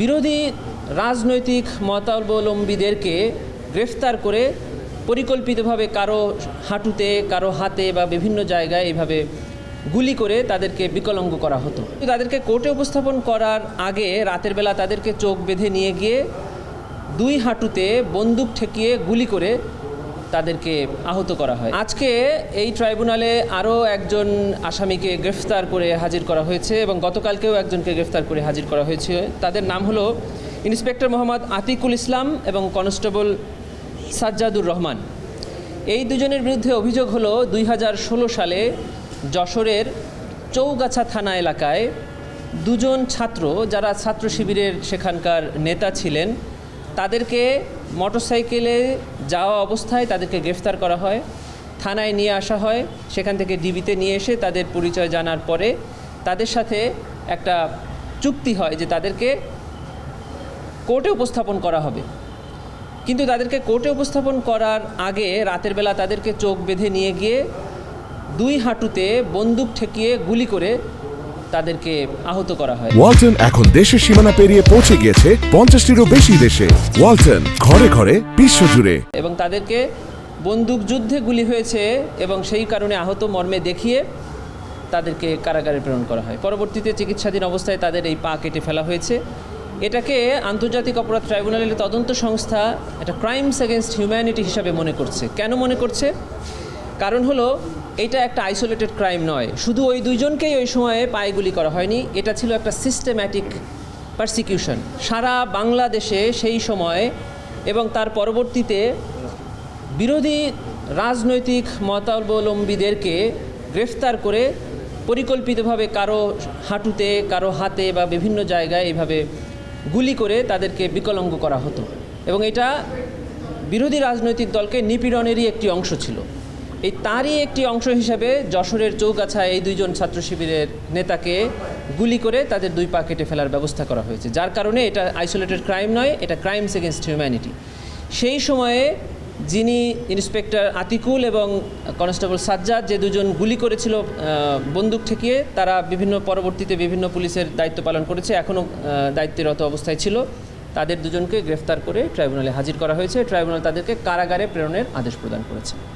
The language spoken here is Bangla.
বিরোধী রাজনৈতিক মতাবলম্বীদেরকে গ্রেফতার করে পরিকল্পিতভাবে কারও হাঁটুতে, কারও হাতে বা বিভিন্ন জায়গায় এইভাবে গুলি করে তাদেরকে বিকলঙ্গ করা হতো। তাদেরকে কোর্টে উপস্থাপন করার আগে রাতের বেলা তাদেরকে চোখ বেঁধে নিয়ে গিয়ে দুই হাঁটুতে বন্দুক ঠেকিয়ে গুলি করে তাদেরকে আহত করা হয়। আজকে এই ট্রাইব্যুনালে আরও একজন আসামিকে গ্রেফতার করে হাজির করা হয়েছে এবং গতকালকেও একজনকে গ্রেফতার করে হাজির করা হয়েছে। তাদের নাম হলো ইন্সপেক্টর মোহাম্মদ আতিকুল ইসলাম এবং কনস্টেবল সাজ্জাদুর রহমান। এই দুজনের বিরুদ্ধে অভিযোগ হলো দুই হাজার ষোলো সালে যশোরের চৌগাছা থানা এলাকায় দুজন ছাত্র যারা ছাত্র শিবিরের সেখানকার নেতা ছিলেন তাদেরকে মোটরসাইকেলে যাওয়া অবস্থায় তাদেরকে গ্রেফতার করা হয়। থানায় নিয়ে আসা হয়। সেখান থেকে ডিবিতে নিয়ে এসে তাদের পরিচয় জানার পরে তাদের সাথে একটা চুক্তি হয় যে তাদেরকে কোর্টে উপস্থাপন করা হবে। কিন্তু তাদেরকে কোর্টে উপস্থাপন করার আগে রাতের বেলা তাদেরকে চোখ বেঁধে নিয়ে গিয়ে দুই হাঁটুতে বন্দুক ঠেকিয়ে গুলি করে তাদেরকে আহত করা হয়। ওয়ালটন এখন দেশের সীমানা পেরিয়ে পৌঁছে গিয়েছে পঞ্চাশটিরও বেশি দেশে। ওয়ালটন ঘরে ঘরে বিশ্বজুড়ে এবং তাদেরকে বন্দুক যুদ্ধে গুলি হয়েছে এবং সেই কারণে আহত মর্মে দেখিয়ে তাদেরকে কারাগারে প্রেরণ করা হয়। পরবর্তীতে চিকিৎসাধীন অবস্থায় তাদের এই পা কেটে ফেলা হয়েছে। এটাকে আন্তর্জাতিক অপরাধ ট্রাইব্যুনালের তদন্ত সংস্থা এটা ক্রাইমস এগেনস্ট হিউম্যানিটি হিসাবে মনে করছে। কেন মনে করছে? কারণ হলো, এটা একটা আইসোলেটেড ক্রাইম নয়। শুধু ওই দুইজনকেই ওই সময়ে পায়ে গুলি করা হয়নি, এটা ছিল একটা সিস্টেম্যাটিক পারসিকিউশন সারা বাংলাদেশে সেই সময়ে এবং তার পরবর্তীতে বিরোধী রাজনৈতিক মতাবলম্বীদেরকে গ্রেফতার করে পরিকল্পিতভাবে কারও হাঁটুতে, কারও হাতে বা বিভিন্ন জায়গায় এইভাবে গুলি করে তাদেরকে বিকলাঙ্গ করা হতো। এবং এটা বিরোধী রাজনৈতিক দলকে নিপীড়নেরই একটি অংশ ছিল। এই তারই একটি অংশ হিসাবে যশোরের চৌগাছায় এই দুইজন ছাত্র শিবিরের নেতাকে গুলি করে তাদের দুই পা কেটে ফেলার ব্যবস্থা করা হয়েছে। যার কারণে এটা আইসোলেটেড ক্রাইম নয়, এটা ক্রাইমস এগেনস্ট হিউম্যানিটি সেই সময়ে যিনি ইন্সপেক্টর আতিকুল এবং কনস্টেবল সাজ্জাদ যে দুজন গুলি করেছিল বন্দুক ঠেকিয়ে, তারা বিভিন্ন পরবর্তীতে বিভিন্ন পুলিশের দায়িত্ব পালন করেছে, এখনও দায়িত্বরত অবস্থায় ছিল। তাদের দুজনকে গ্রেফতার করে ট্রাইব্যুনালে হাজির করা হয়েছে। ট্রাইব্যুনাল তাদেরকে কারাগারে প্রেরণের আদেশ প্রদান করেছে।